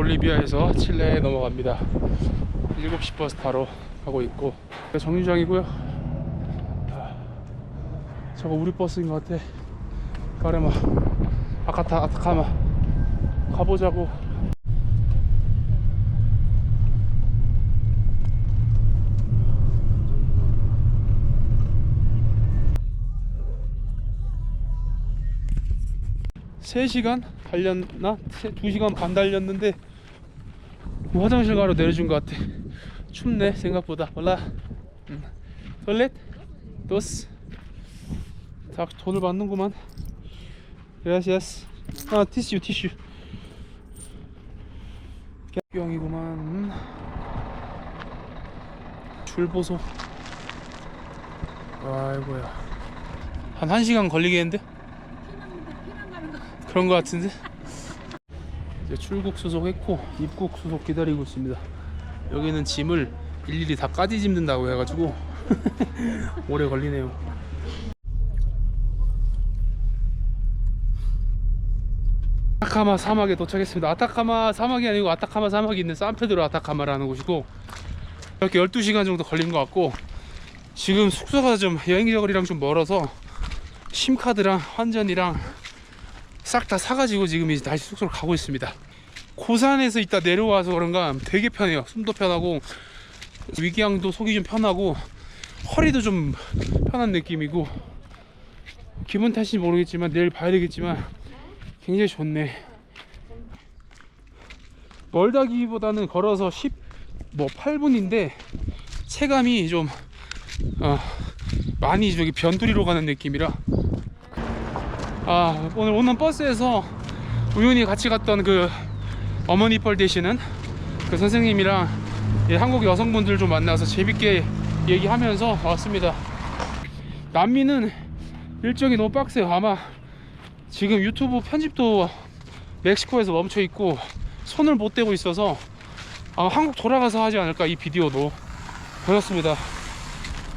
볼리비아에서 칠레에 넘어갑니다. 7시 버스 타러 가고 있고. 정류장이고요. 아, 저거 우리 버스인 것 같아. 까레마. 아카타 아타카마. 가보자고. 세시간 달렸나? 세- 두 시간 반 달렸는데 화장실 가러 내려준 것 같아. 춥네 생각보다. 몰라. 음. 톨렛? 도스 다 돈을 받는구만. Gracias 아 티슈 티슈 객병이구만. 음. 줄 보소. 아이고야. 한 1시간 걸리겠는데? 그런 거 같은데? 이제 출국 수속했고 입국 수속 기다리고 있습니다 여기는 짐을 일일이 다 까디 집는다고 해가지고 오래 걸리네요 아타카마 사막에 도착했습니다. 아타카마 사막이 아니고 아타카마 사막이 있는 산페드로 아타카마라는 곳이고 이렇게 12시간 정도 걸린 것 같고 지금 숙소가 좀 여행자 거리랑 좀 멀어서 심카드랑 환전이랑 싹 다 사가지고 지금 이제 다시 숙소로 가고 있습니다. 고산에서 있다 내려와서 그런가 되게 편해요. 숨도 편하고 위기양도 속이 좀 편하고 허리도 좀 편한 느낌이고 기분 탓인지 모르겠지만 내일 봐야 되겠지만 굉장히 좋네. 멀다기보다는 걸어서 10, 뭐 8분인데 체감이 좀 어, 많이 저기 변두리로 가는 느낌이라. 아 오늘 오는 버스에서 우연히 같이 갔던 그 어머니 뻘 되시는 그 선생님이랑 예, 한국 여성분들 좀 만나서 재밌게 얘기하면서 왔습니다. 남미는 일정이 너무 빡세요. 아마 지금 유튜브 편집도 멕시코에서 멈춰 있고 손을 못 대고 있어서 아마 한국 돌아가서 하지 않을까 이 비디오도 그렇습니다.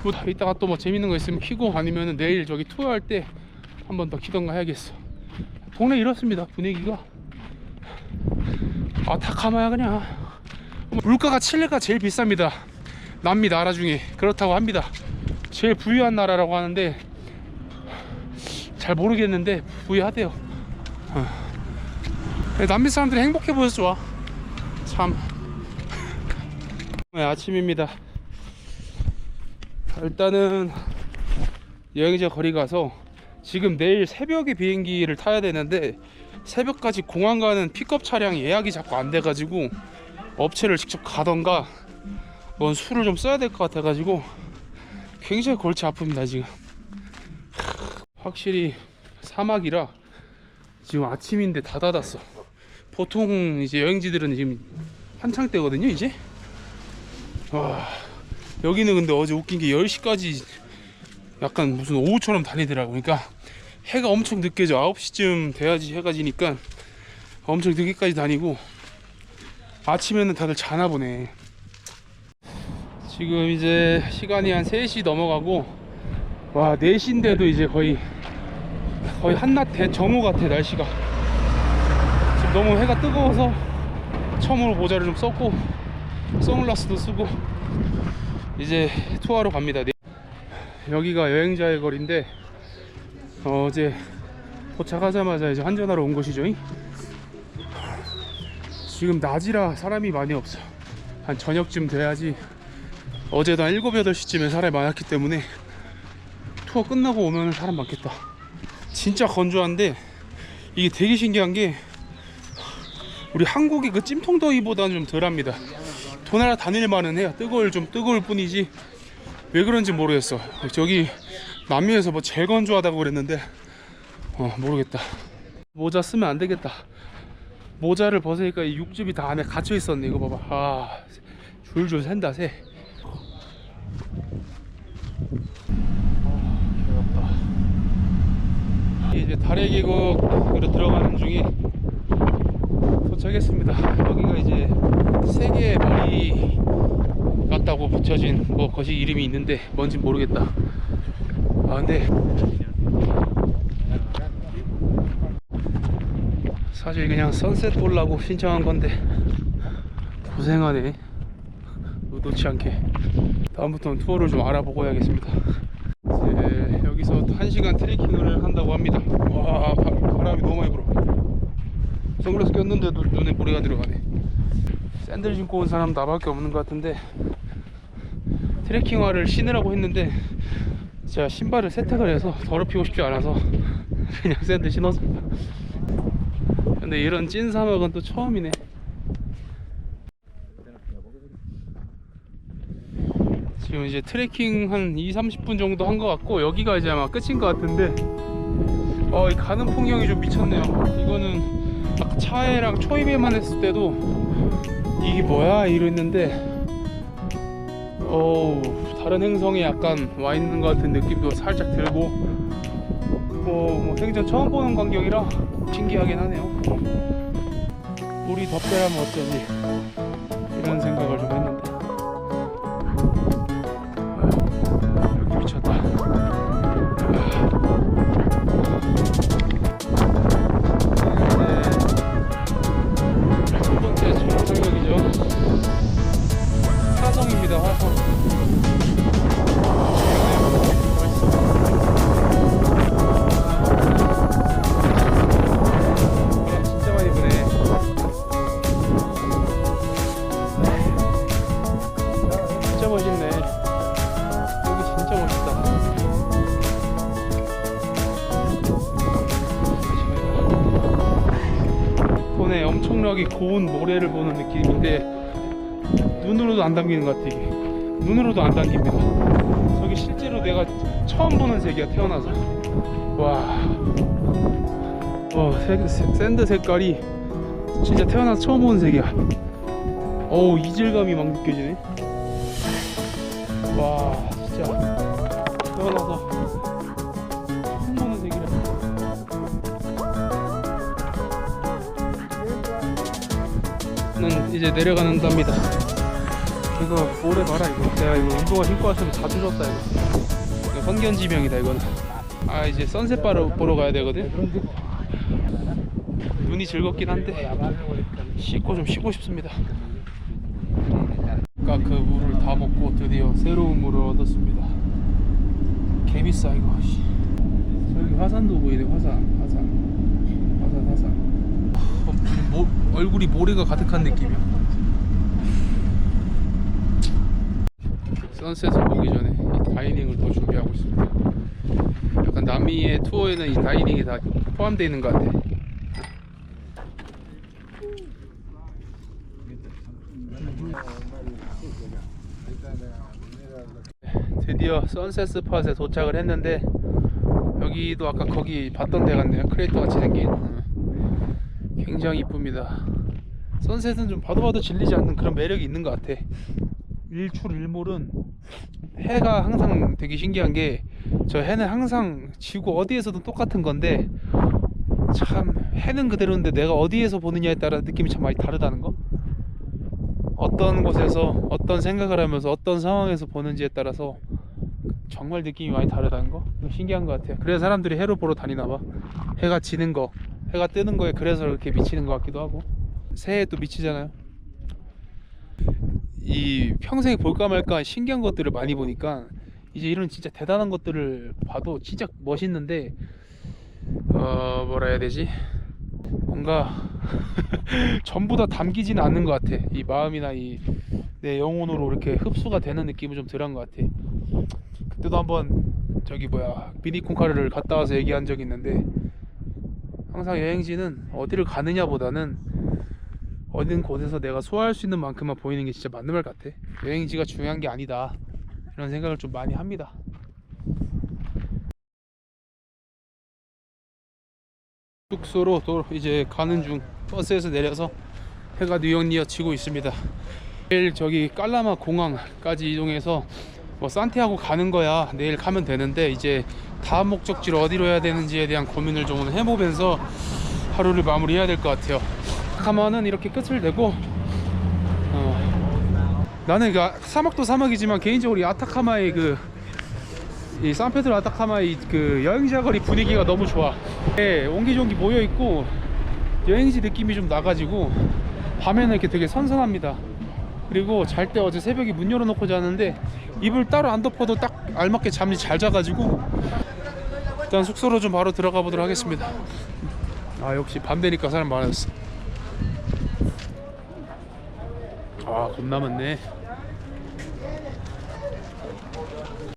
뭐 이따가 또 뭐 재밌는 거 있으면 키고 아니면 내일 저기 투어할 때 한 번 더 키던가 해야겠어. 동네 이렇습니다 분위기가. 아타카마야 그냥. 물가가 칠레가 제일 비쌉니다. 남미 나라 중에 그렇다고 합니다. 제일 부유한 나라라고 하는데 잘 모르겠는데 부유하대요. 어. 남미 사람들이 행복해 보여서 좋아. 참. 네, 아침입니다. 일단은 여행자 거리 가서 지금 내일 새벽에 비행기를 타야 되는데 새벽까지 공항 가는 픽업 차량 예약이 자꾸 안 돼가지고 업체를 직접 가던가 뭔 술을 좀 써야 될 것 같아가지고 굉장히 골치 아픕니다 지금. 확실히 사막이라 지금 아침인데 다 닫았어. 보통 이제 여행지들은 지금 한창 때거든요, 이제. 와, 여기는 근데 어제 웃긴 게 10시까지 약간 무슨 오후처럼 다니더라고. 그러니까 해가 엄청 늦게 져. 9시쯤 돼야지 해가 지니까 엄청 늦게까지 다니고 아침에는 다들 자나 보네. 지금 이제 시간이 한 3시 넘어가고 와 4시인데도 이제 거의 거의 한낮 대정오 같아 날씨가 지금 너무 해가 뜨거워서 처음으로 모자를 좀 썼고 선글라스도 쓰고 이제 투어하러 갑니다 네. 여기가 여행자의 거리인데 어제 도착하자마자 이제 한전하러 온 곳이죠 지금 낮이라 사람이 많이 없어 한 저녁쯤 돼야지 어제도 한 7, 8시쯤에 사람이 많았기 때문에 투어 끝나고 오면 사람 많겠다 진짜 건조한데 이게 되게 신기한 게 우리 한국의 그 찜통더위보다는 좀 덜합니다. 도나라 다닐 만은 해요. 뜨거울 좀 뜨거울 뿐이지 왜 그런지 모르겠어. 저기 남미에서 뭐 제일 건조하다고 그랬는데 어 모르겠다. 모자 쓰면 안 되겠다. 모자를 벗으니까 이 육즙이 다 안에 갇혀 있었네. 이거 봐봐. 아 줄줄 샌다 새. 이제 달의 계곡으로 들어가는 중에 도착했습니다. 여기가 이제 세계의 머리 같다고 붙여진 뭐 것이 이름이 있는데 뭔지 모르겠다. 아 근데 사실 그냥 선셋 보려고 신청한 건데 고생하네. 의도치 않게. 다음부터는 투어를 좀 알아보고 해야겠습니다. 이제 여기서 1시간 트레킹을 한다고 합니다. 와 바, 바람이 너무 많이 불어 꼈는데도 눈에 모래가 들어가네. 샌들 신고 온 사람 나밖에 없는 것 같은데 트레킹화를 신으라고 했는데 제가 신발을 세탁을 해서 더럽히고 싶지 않아서 그냥 샌들 신었습니다. 근데 이런 찐 사막은 또 처음이네. 지금 이제 트레킹 한 2, 30분 정도 한 것 같고 여기가 이제 아마 끝인 것 같은데 어, 이 가는 풍경이 좀 미쳤네요. 이거는 아까 차에랑 초입에만 했을 때도 이게 뭐야? 이랬는데 어우 다른 행성에 약간 와 있는 것 같은 느낌도 살짝 들고 뭐, 뭐 생전 처음 보는 광경이라 신기하긴 하네요. 우리 덥더라면 어쩌지? 이런 생각 엄청나게 고운 모래를 보는 느낌인데 눈으로도 안 담기는 것 같아 이게. 눈으로도 안 담깁니다. 저게 실제로 내가 처음 보는 색이야 태어나서. 와. 어, 색, 색- 샌드 색깔이 진짜 태어나서 처음 보는 색이야. 어우 이질감이 막 느껴지네. 와 진짜. 태어나서 이제 내려가는 답니다. 이거 모래 봐라 이거. 내가 이거 운동화 신고 왔으면 다 젖었다 이거. 이거 선견지명이다 이거는 아 이제 선셋 바로 보러 가야 되거든? 눈이 즐겁긴 한데 씻고 좀 쉬고 싶습니다. 아까 그 물을 다 먹고 드디어 새로운 물을 얻었습니다. 개비싸 이거. 씨. 저기 화산도 보이네 화산 화산 화산 어, 모, 얼굴이 모래가 가득한 느낌이야. 선셋을 보기 전에 이 다이닝을 또 준비하고 있습니다. 약간 남미의 투어에는 이 다이닝이 다 포함되어 있는 것 같아. 드디어 선셋 스팟에 도착을 했는데 여기도 아까 거기 봤던 데 같네요. 크레이터 같이 생긴 음. 굉장히 이쁩니다. 선셋은 좀 봐도 봐도 질리지 않는 그런 매력이 있는 것 같아. 일출일몰은 해가 항상 되게 신기한 게 저 해는 항상 지구 어디에서든 똑같은 건데 참 해는 그대로인데 내가 어디에서 보느냐에 따라 느낌이 참 많이 다르다는 거? 어떤 곳에서 어떤 생각을 하면서 어떤 상황에서 보는지에 따라서 정말 느낌이 많이 다르다는 거? 신기한 것 같아요. 그래서 사람들이 해로 보러 다니나 봐. 해가 지는 거 해가 뜨는 거에 그래서 이렇게 미치는 것 같기도 하고. 새해 또 미치잖아요. 이 평생에 볼까 말까 신기한 것들을 많이 보니까 이제 이런 진짜 대단한 것들을 봐도 진짜 멋있는데 어 뭐라 해야 되지? 뭔가 전부 다 담기지는 않는 것 같아. 이 마음이나 이 내 영혼으로 이렇게 흡수가 되는 느낌은 좀 덜한 것 같아. 그때도 한번 저기 뭐야 미니콘카르를 갔다 와서 얘기한 적이 있는데 항상 여행지는 어디를 가느냐 보다는 어딘 곳에서 내가 소화할 수 있는 만큼만 보이는 게 진짜 맞는 말 같아. 여행지가 중요한 게 아니다. 이런 생각을 좀 많이 합니다. 숙소로 또 이제 가는 중 버스에서 내려서 해가 뉘엿뉘엿 지고 있습니다. 내일 저기 깔라마 공항까지 이동해서 뭐 산티아고 가는 거야 내일 가면 되는데 이제 다음 목적지를 어디로 해야 되는지에 대한 고민을 좀 해보면서 하루를 마무리해야 될 것 같아요 가면은 이렇게 끝을 내고 어, 나는 그 아- 사막도 사막이지만 개인적으로 이 아타카마의 그 이 산페드로 아타카마의 그 여행자 거리 분위기가 너무 좋아. 예, 옹기종기 모여 있고 여행지 느낌이 좀 나가지고 밤에는 이렇게 되게 선선합니다. 그리고 잘 때 어제 새벽에 문 열어놓고 자는데 이불 따로 안 덮어도 딱 알맞게 잠이 잘 자가지고 일단 숙소로 좀 바로 들어가 보도록 하겠습니다. 아 역시 밤 되니까 사람 많았어. 아 겁나 많네.